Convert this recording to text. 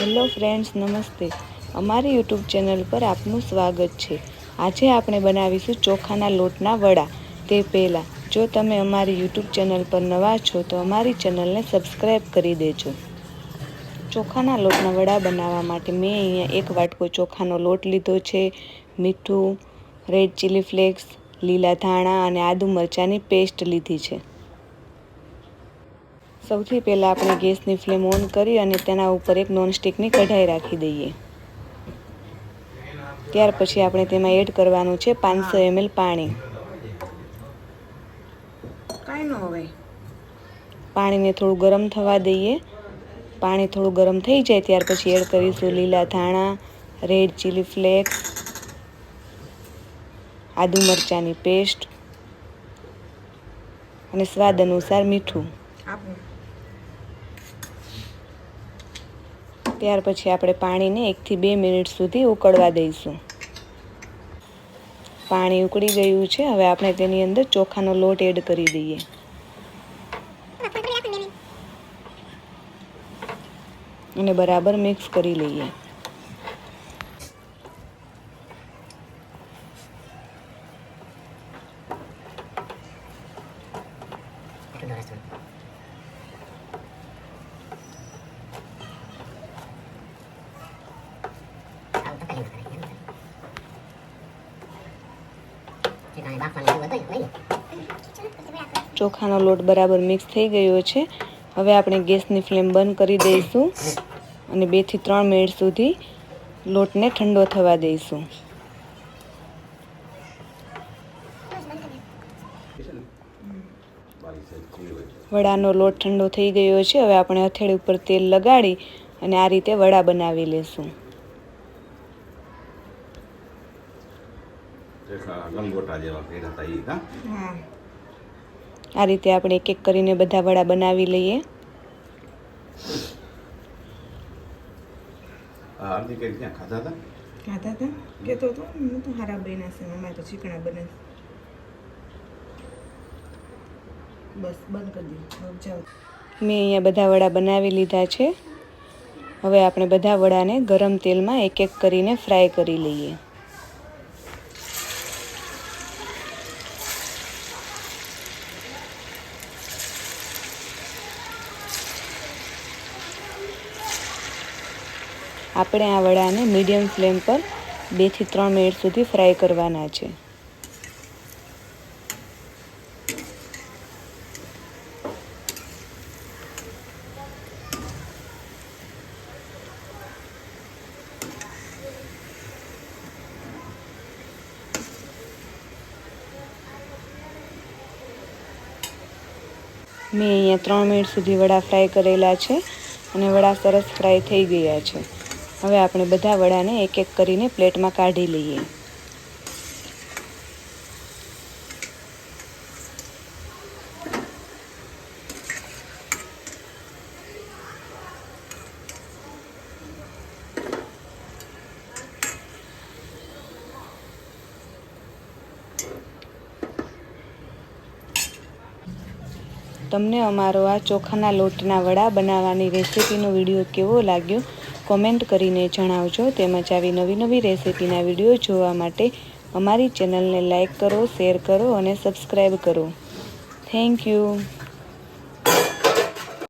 Hello friends, નમસ્તે. અમારી YouTube channel પર આપનું સ્વાગત છે. આજે આપણે બનાવીશું ચોખાના લોટના વડા. તે પહેલાં, જો તમે અમારી યુટ્યુબ ચેનલ પર નવા છો, તો અમારી ચેનલને સબસ્ક્રાઈબ કરી દેજો. ચોખાના લોટના વડા બનાવવા માટે મેં અહીંયા એક વાટકો ચોખાનો લોટ લીધો છે. મીઠું, રેડ ચીલી ફ્લેક્સ, લીલા ધાણા અને આદુ મરચાંની પેસ્ટ લીધી છે. સૌથી પહેલાં આપણે ગેસની ફ્લેમ ઓન કરી અને તેના ઉપર એક નોનસ્ટિકની કઢાઈ રાખી દઈએ. ત્યાર પછી આપણે તેમાં એડ કરવાનું છે પાંચસો એમએલ પાણી. પાણીને થોડું ગરમ થવા દઈએ. પાણી થોડું ગરમ થઈ જાય ત્યાર પછી એડ કરીશું લીલા ધાણા રેડ ચીલી ફ્લેક્સ આદુ મરચાંની પેસ્ટ અને સ્વાદ અનુસાર મીઠું. ત્યાર પછી આપણે પાણીને એકથી બે મિનિટ સુધી ઉકળવા દઈશું. પાણી ઉકળી ગયું છે, હવે આપણે તેની અંદર ચોખાનો લોટ એડ કરી દઈએ. અને બરાબર મિક્સ કરી લઈએ. ચોખાનો લોટ બરાબર મિક્સ થઈ ગયો છે. હવે આપણે ગેસની ફ્લેમ બંધ કરી દઈશું અને બેથી ત્રણ મિનિટ સુધી લોટને ઠંડો થવા દઈશું. વડાનો લોટ ઠંડો થઈ ગયો છે. હવે આપણે હથેળી ઉપર તેલ લગાડી અને આ રીતે વડા બનાવી લેશું. લંગોટા જેવા કર્યા હતા એ હા. આ રીતે આપણે એક એક કરીને બધા વડા બનાવી લઈએ. ખાધા હતા? ખાતા હતા? કહેતો હતો હું તો હારા બન્યા છે અમારે તો ચીકણા બને બસ બંધ કરી દઉં મેં અહીંયા બધા વડા બનાવી લીધા છે. હવે આપણે બધા વડાને ગરમ તેલમાં એક એક કરીને ફ્રાય કરી લઈએ. આપણે આ વડાને મીડિયમ ફ્લેમ પર બેથી ત્રણ મિનિટ સુધી ફ્રાય કરવાના છે. મેં અહીંયા ત્રણ મિનિટ સુધી વડા ફ્રાય કરેલા છે અને વડા સરસ ફ્રાય થઈ ગયા છે. હવે આપણે બધા વડાને એક એક કરીને પ્લેટમાં કાઢી લઈએ. તમને અમારો આ ચોખાના લોટના વડા બનાવવાની રેસીપીનો વીડિયો કેવો લાગ્યો? કોમેન્ટ કરીને જણાવજો તેમજ આવી નવી નવી રેસીપીના વીડિયો જોવા માટે અમારી ચેનલને લાઇક કરો, શેર કરો અને સબસ્ક્રાઈબ કરો. Thank you.